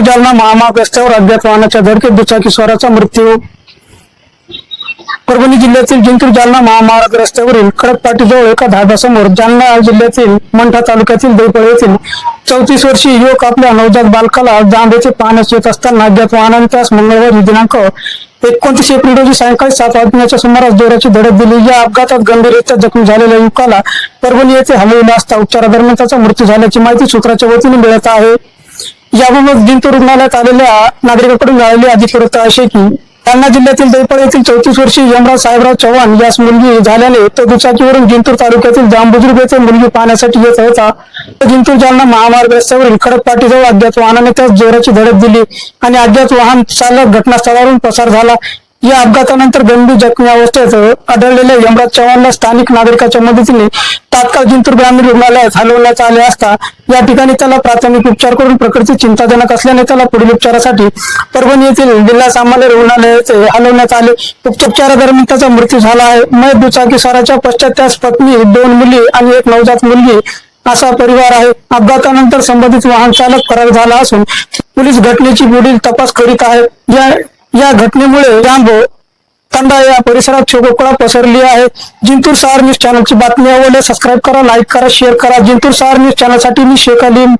जालना महामार्ग रस्त्यावर अज्ञात वाहनाच्या धडकेत दुचाकी स्वराचा मृत्यू. परभणी जिल्ह्यातील जिंतूर जालना महामार्ग रस्त्यावरील खडकपाटीजवळ एका धाब्यासमोर जालना जिल्ह्यातील मंठा तालुक्यातील देवपळ येथील चौतीस वर्षीय युवक आपल्या नवजात बालकाला जांभेचे पाहण्यास येत असताना अज्ञात वाहनाने त्यास मंगळवारी दिनांक एकोणतीस एप्रिल रोजी सायंकाळी सात वाजण्याच्या सुमारास जोराची धडक दिली. या अपघातात गंभीररित्या जखमी झालेल्या युवकाला परभणी येथे हलविला असता उपचारादरम्यान त्याचा मृत्यू झाल्याची माहिती सूत्राच्या वतीने मिळत आहे. याबाबत जिंतूर रुग्णालयात आलेल्या नागरिकांकडून मिळालेली अधिक अशी की जालना जिल्ह्यातील दैपळ येथील चौतीस वर्षीय यमराज साहेबराव चव्हाण यास मुलगी झाल्याने तो दुचाकीवरून जिंतूर तालुक्यातील जांबुजुर्ग येथे मुलगी पाहण्यासाठी येत होता. जिंतूर जालना महामार्ग रस्त्यावरील खडकपाटीजवळ अज्ञात वाहनाने त्यास जोराची धडक दिली आणि अज्ञात वाहन चालक घटनास्थळावरून पसार झाला. या अपघातानंतर गंभीर जखमी अवस्थेत आढळलेल्या यमराज चव्हाणला स्थानिक नागरिकाच्या मदतीने तात्काळ जिंतूर ग्रामीण रुग्णालयात हलवण्यात आले असता या ठिकाणी त्याला प्राथमिक उपचार करून प्रकृती चिंताजनक असल्याने त्याला पुढील उपचारासाठी परभणी येथील जिल्हा सामान्य रुग्णालयात हलवण्यात आले. उपचारादरम्यान त्याचा मृत्यू झाला आहे. मय दुचाकी स्वाराच्या पश्चात त्यास पत्नी दोन मुली आणि एक नवजात मुलगी असा परिवार आहे. अपघातानंतर संबंधित वाहन चालक फरार झाला असून पोलीस घटनेची पुढील तपास करीत आहेत. या या घटनेमुळे जांबो तंडा या परिसरात शोककळा पसरली आहे. जिंतूर सहार न्यूज चॅनलची बातमी आवडल्यास सबस्क्राईब करा लाईक करा शेअर करा. जिंतूर सहार न्यूज चॅनलसाठी मी शेख अलीम.